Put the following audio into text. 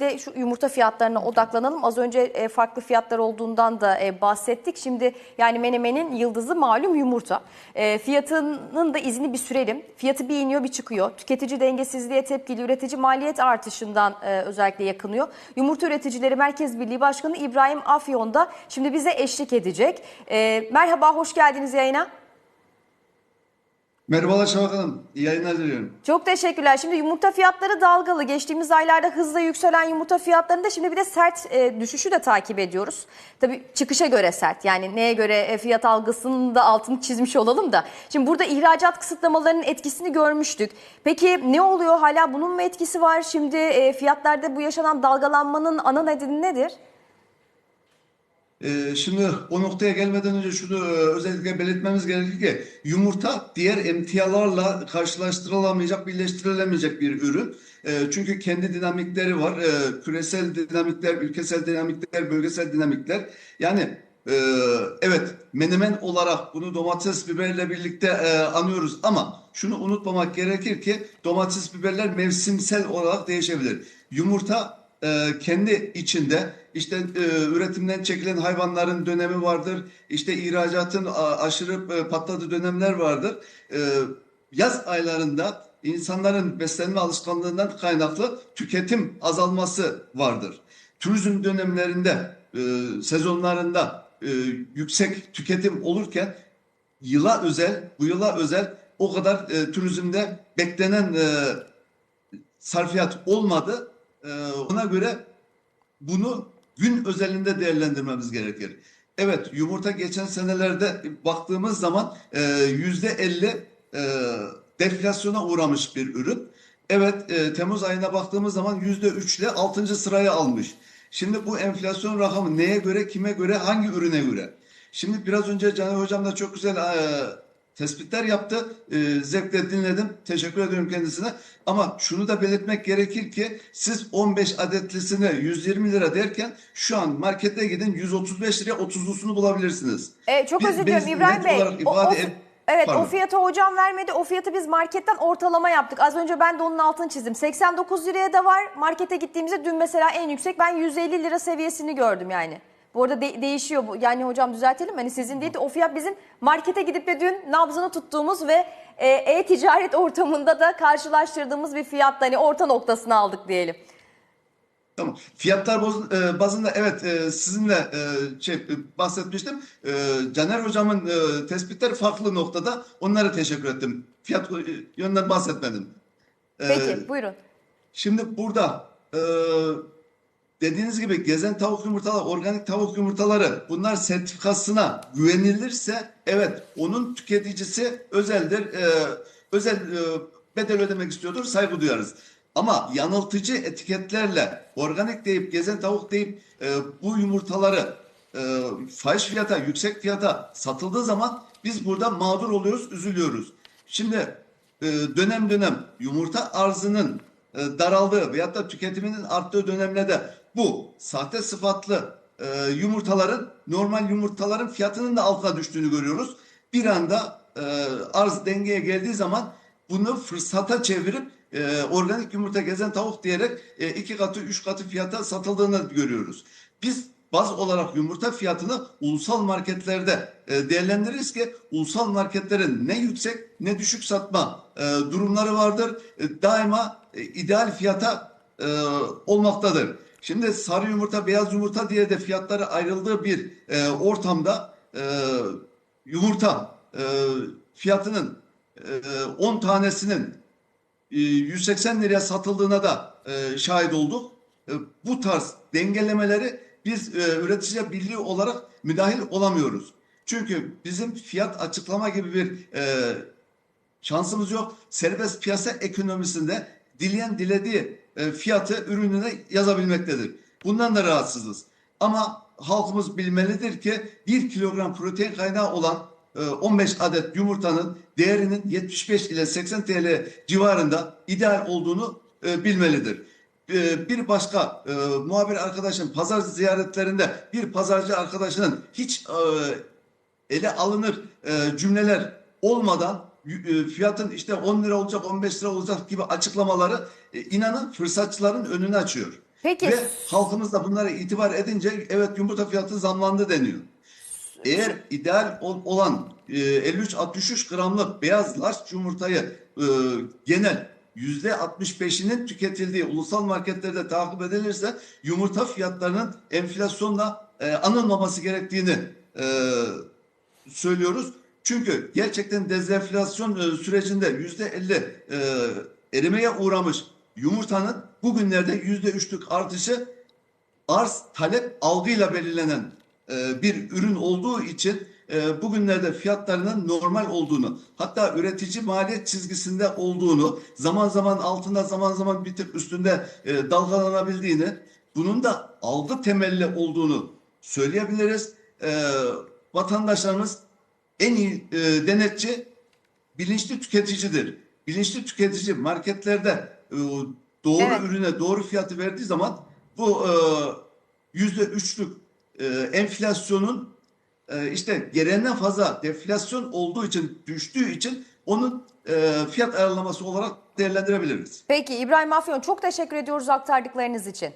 de şu yumurta fiyatlarına odaklanalım. Az önce e, farklı fiyatlar olduğundan da e, bahsettik. Şimdi yani menemenin yıldızı malum yumurta. E, Fiyatının da izini bir sürelim. Fiyatı bir iniyor bir çıkıyor. Tüketici dengesizliğe tepkili üretici maliyet artışından özellikle yakınıyor. Yumurta Üreticileri Merkez Birliği Başkanı İbrahim Afyon da şimdi bize eşlik edecek. Merhaba, hoş geldiniz yayına. Merhabalar Şafak Hanım. İyi yayınlar diliyorum. Çok teşekkürler. Şimdi yumurta fiyatları dalgalı. Geçtiğimiz aylarda hızla yükselen yumurta fiyatlarında şimdi bir de sert e, düşüşü de takip ediyoruz. Tabii çıkışa göre sert. Yani neye göre e, fiyat algısının da altını çizmiş olalım da. Şimdi burada ihracat kısıtlamalarının etkisini görmüştük. Peki ne oluyor? Hala bunun mu etkisi var? Şimdi e, fiyatlarda bu yaşanan dalgalanmanın ana nedeni nedir? Ee, şimdi o noktaya gelmeden önce şunu e, özellikle belirtmemiz gerekir ki yumurta diğer emtialarla karşılaştırılamayacak, birleştirilemeyecek bir ürün. E, çünkü kendi dinamikleri var. E, küresel dinamikler, ülkesel dinamikler, bölgesel dinamikler. Yani e, evet menemen olarak bunu domates biberle birlikte e, anıyoruz ama şunu unutmamak gerekir ki domates biberler mevsimsel olarak değişebilir. Yumurta e, kendi içinde işte e, üretimden çekilen hayvanların dönemi vardır. İşte ihracatın aşırı e, patladığı dönemler vardır. E, yaz aylarında insanların beslenme alışkanlığından kaynaklı tüketim azalması vardır. Turizm dönemlerinde, e, sezonlarında e, yüksek tüketim olurken yıla özel, bu yıla özel o kadar e, turizmde beklenen e, sarfiyat olmadı. Ee, ona göre bunu gün özelinde değerlendirmemiz gerekir. Evet yumurta geçen senelerde baktığımız zaman e, yüzde elli e, deflasyona uğramış bir ürün. Evet e, Temmuz ayına baktığımız zaman yüzde üçle altıncı sıraya almış. Şimdi bu enflasyon rakamı neye göre, kime göre, hangi ürüne göre? Şimdi biraz önce Caner Hocam da çok güzel e, tespitler yaptı. E, zevkle dinledim. Teşekkür ediyorum kendisine. Ama şunu da belirtmek gerekir ki siz 15 adetlisine 120 lira derken şu an markete gidin 135 liraya 30'lusunu bulabilirsiniz. E, çok özür diliyorum İbrahim Bey. O- o- et- evet Pardon. o fiyatı hocam vermedi. O fiyatı biz marketten ortalama yaptık. Az önce ben de onun altını çizdim. 89 liraya da var. Markete gittiğimizde dün mesela en yüksek ben 150 lira seviyesini gördüm yani. Bu arada de- değişiyor bu. Yani hocam düzeltelim. Hani sizin değil de o fiyat bizim markete gidip de dün nabzını tuttuğumuz ve e, e-ticaret ortamında da karşılaştırdığımız bir fiyatta hani orta noktasını aldık diyelim. Tamam. Fiyatlar e, bazında evet e, sizinle şey bahsetmiştim. Caner hocamın tespitleri farklı noktada. Onlara teşekkür ettim. Fiyat yönden bahsetmedim. Peki buyurun. Şimdi burada dediğiniz gibi gezen tavuk yumurtaları, organik tavuk yumurtaları bunlar sertifikasına güvenilirse evet onun tüketicisi özeldir. E, özel e, bedel ödemek istiyordur, saygı duyarız. Ama yanıltıcı etiketlerle organik deyip gezen tavuk deyip e, bu yumurtaları e, fahiş fiyata, yüksek fiyata satıldığı zaman biz burada mağdur oluyoruz, üzülüyoruz. Şimdi e, dönem dönem yumurta arzının e, daraldığı veyahut da tüketiminin arttığı dönemlerde bu sahte sıfatlı e, yumurtaların normal yumurtaların fiyatının da altına düştüğünü görüyoruz. Bir anda e, arz dengeye geldiği zaman bunu fırsata çevirip e, organik yumurta gezen tavuk diyerek e, iki katı üç katı fiyata satıldığını görüyoruz. Biz baz olarak yumurta fiyatını ulusal marketlerde e, değerlendiririz ki ulusal marketlerin ne yüksek ne düşük satma e, durumları vardır. E, daima e, ideal fiyata e, olmaktadır. Şimdi sarı yumurta, beyaz yumurta diye de fiyatları ayrıldığı bir e, ortamda e, yumurta e, fiyatının e, 10 tanesinin e, 180 liraya satıldığına da e, şahit olduk. E, Bu tarz dengelemeleri biz e, üreticiler birliği olarak müdahil olamıyoruz. Çünkü bizim fiyat açıklama gibi bir e, şansımız yok. Serbest piyasa ekonomisinde dileyen dilediği e, fiyatı ürününe yazabilmektedir. Bundan da rahatsızız. Ama halkımız bilmelidir ki 1 kilogram protein kaynağı olan e, 15 adet yumurtanın değerinin 75 ile 80 TL civarında ideal olduğunu e, bilmelidir. E, Bir başka e, muhabir arkadaşım pazar ziyaretlerinde bir pazarcı arkadaşının hiç e, ele alınır e, cümleler olmadan e, fiyatın işte 10 lira olacak 15 lira olacak gibi açıklamaları e, inanın fırsatçıların önünü açıyor. Peki. Ve halkımız da bunlara itibar edince evet yumurta fiyatı zamlandı deniyor. Eğer ideal ol- olan e, 53-63 gramlık beyaz large yumurtayı e, genel %65'inin tüketildiği ulusal marketlerde takip edilirse yumurta fiyatlarının enflasyonla e, anılmaması gerektiğini e, söylüyoruz. Çünkü gerçekten dezenflasyon e, sürecinde %50 e, erimeye uğramış yumurtanın bugünlerde %3'lük artışı arz talep algıyla belirlenen e, bir ürün olduğu için bugünlerde fiyatlarının normal olduğunu hatta üretici maliyet çizgisinde olduğunu zaman zaman altında zaman zaman bir tık üstünde dalgalanabildiğini bunun da algı temelli olduğunu söyleyebiliriz. Vatandaşlarımız en iyi e, denetçi bilinçli tüketicidir. Bilinçli tüketici marketlerde e, doğru Evet. ürüne doğru fiyatı verdiği zaman bu e, yüzde üçlük e, enflasyonun e, işte gereğinden fazla deflasyon olduğu için düştüğü için onun e, fiyat ayarlaması olarak değerlendirebiliriz. Peki İbrahim Afyon çok teşekkür ediyoruz aktardıklarınız için.